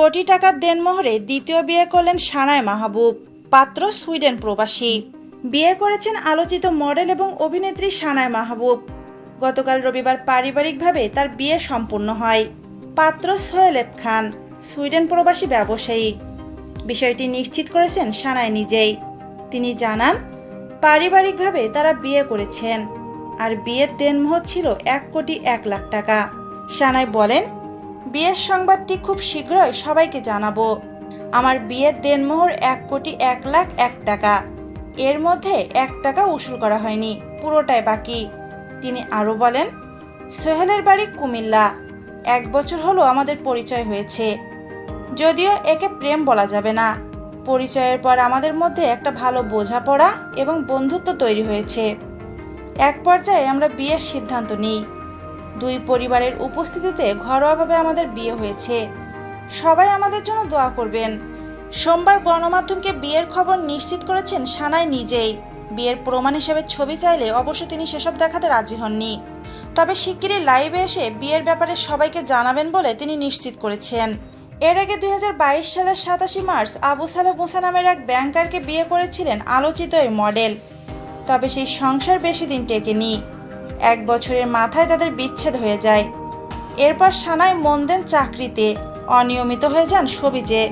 কোটি টাকার দেনমোহরে দ্বিতীয় বিয়ে করলেন সানায় মাহবুব, পাত্র সুইডেন প্রবাসী। বিয়ে করেছেন আলোচিত মডেল এবং অভিনেত্রী সানায় মাহবুব। গতকাল রবিবার পারিবারিকভাবে তার বিয়ে সম্পূর্ণ হয়। পাত্র সোহেলেব খান, সুইডেন প্রবাসী ব্যবসায়ী। বিষয়টি নিশ্চিত করেছেন সানায় নিজেই। তিনি জানান, পারিবারিকভাবে তারা বিয়ে করেছেন। আর বিয়ের দেনমোহর ছিল এক কোটি এক লাখ টাকা। সানাই বলেন বিয়ের সংবাদটি খুব শীঘ্রই সবাইকে জানাব। আমার বিয়ের দেনমোহর এক কোটি এক লাখ এক টাকা। এর মধ্যে এক টাকা উসুল করা হয়নি, পুরোটাই বাকি। তিনি আরও বলেন, সোহেলের বাড়ি কুমিল্লা। এক বছর হলো আমাদের পরিচয় হয়েছে। যদিও একে প্রেম বলা যাবে না। পরিচয়ের পর আমাদের মধ্যে একটা ভালো বোঝাপড়া এবং বন্ধুত্ব তৈরি হয়েছে। এক পর্যায়ে আমরা বিয়ের সিদ্ধান্ত নিই। দুই পরিবারের উপস্থিতিতে ঘরোয়াভাবে আমাদের বিয়ে হয়েছে। সবাই আমাদের জন্য দোয়া করবেন। সোমবার গণমাধ্যমকে বিয়ের খবর নিশ্চিত করেছেন সানাই নিজেই। বিয়ের প্রমাণ হিসেবে ছবি চাইলে অবশ্য তিনি সেসব দেখাতে রাজি হননি। তবে শিগগিরই লাইভে এসে বিয়ের ব্যাপারে সবাইকে জানাবেন বলে তিনি নিশ্চিত করেছেন। এর আগে দুই হাজার বাইশ সালের সাতাশি মার্চ আবু সালে মুসা নামের এক ব্যাংকারকে বিয়ে করেছিলেন আলোচিত এই মডেল। তবে সেই সংসার বেশি দিন টেকেনি। এক বছরের মাথায় তাদের বিচ্ছেদ হয়ে যায়। এরপর সানায় মন দেন চাকরিতে অনিয়মিত হয়ে যান সবিজে